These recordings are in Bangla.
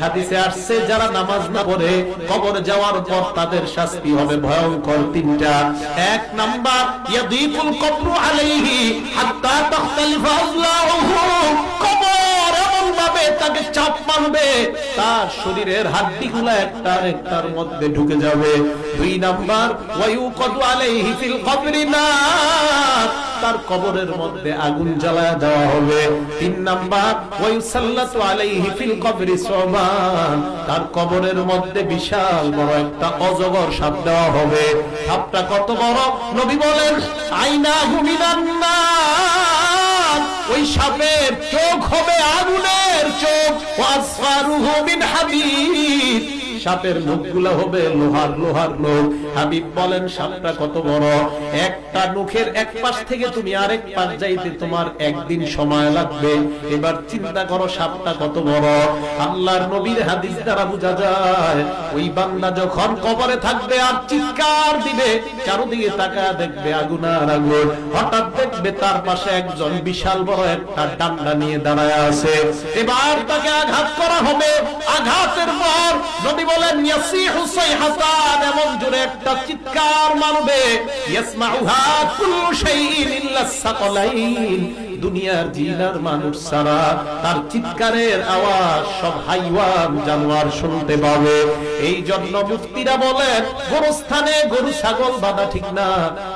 হাদিসে আসছে, যারা নামাজ না পড়ে কবর যাওয়ার পর তাদের শাস্তি হবে ভয়ঙ্কর তিনটা। এক নাম্বার, ইয়াদিকুল কবরু আলাইহি হাত্তা তাখতালিফা কবর তার শরীরের হাড্ডিগুলো একটার একটার মধ্যে ঢুকে যাবে। দুই নাম্বার কবরি তার কবরের মধ্যে আগুন জ্বালায় দেওয়া হবে। তিন নাম্বার আলাইহি ফিল কবরি তার কবরের মধ্যে বিশাল বড় একটা অজগর সাপ দেওয়া হবে। সাপটা কত বড়? নবী বলেন আইনা হুমিনান ওই সাপের চোখ হবে আগুনের وأصفاره من حبيب সাপের মুখগুলো হবে লোহার লোহার লোক। হাবিব বলেন, সাপটা কত বড়? একটা মুখের এক পাশ থেকে তুমি আরেক পাশ যাইতে তোমার একদিন সময় লাগবে। এবার চিন্তা করো, সাপটা কত বড়? আল্লাহর নবীর হাদিস দ্বারা বোঝা যায়, ওই বান্দা যখন কবরে থাকবে আর চিৎকার দিবে, চারদিকে তাকা দেখবে আগুন আর আগুন। হঠাৎ দেখবে তার পাশে একজন বিশাল বড় একটা ডান্ডা নিয়ে দাঁড়ায় আছে। এবার তাকে আঘাত করা হবে। আঘাতের ইয়াসিহু সাইহাতান এমন জোরে একটা চিৎকার মারবে ইয়াসমাউহা দুনিয়ার জিনার মানুষ সারা তার চিৎকারের আওয়াজ সব হাইওয়ান জানোয়ার শুনতে পাবে। এই জন্য মুফতিরা বলেন গোরস্থানে গরু ছাগল বাঁধা ঠিক না।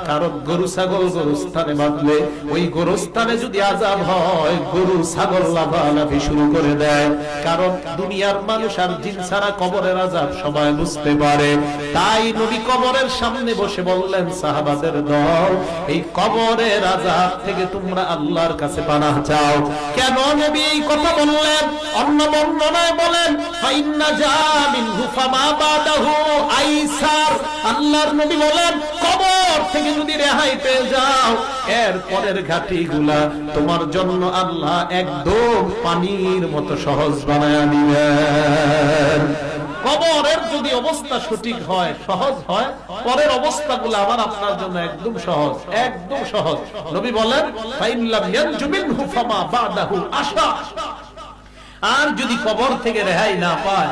কারণ গরু ছাগল গরুস্থানে বাঁধলে ওই গরুস্থানে যদি আজাব হয়, গরু ছাগল লাফালাফি শুরু করে দেয়। কারণ দুনিয়ার মানুষ আর জিন ছাড়া কবরের আজাব সবাই বুঝতে পারে। তাই নবী কবরের সামনে বসে বললেন, সাহাবাদের দল, এই কবরের আজাব থেকে তোমরা আল্লাহর কাছে পানাহ চাও। কেন নবী এই কথা বললেন? অন্য বর্ণনায় বলেন, ফাইন্না জামিন হুফামা বাদাহু আইসার। আল্লাহর নবী বলেন, কবর থেকে যদি রেহাই পেয়ে যাও, এর পরের ঘাটিগুলা তোমার জন্য আল্লাহ একদম পানির মতো সহজ বানায় দিবেন। কবরের যদি অবস্থা সঠিক হয়, সহজ হয়, পরের অবস্থা গুলো আবার আপনার জন্য একদম সহজ একদম সহজ। নবী বলেন আর যদি কবর থেকে রেহাই না পায়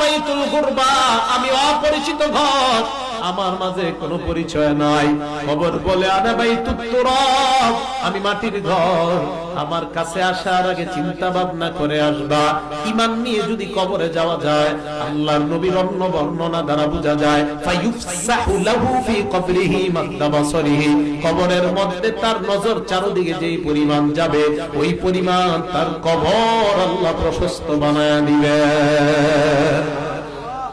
ভাই গুরবা আমি অপরিচিত ঘর। আমার মাঝে কোনো পরিচয় নাই। খবর বলে ভাই আমি মাটির ঘর। আমার কাছে আসার আগে চিন্তা ভাবনা করে আসবা। ইমান নিয়ে যদি কবরে যাওয়া যায়, আল্লাহর নবীর অন্য বর্ণনা দ্বারা বোঝা যায় লাহু ফি কবরিহি কবরের মধ্যে তার নজর চারদিকে যেই পরিমাণ যাবে, ওই পরিমাণ তার কবর আল্লাহ প্রশস্ত বানায় দিবেন। Ana.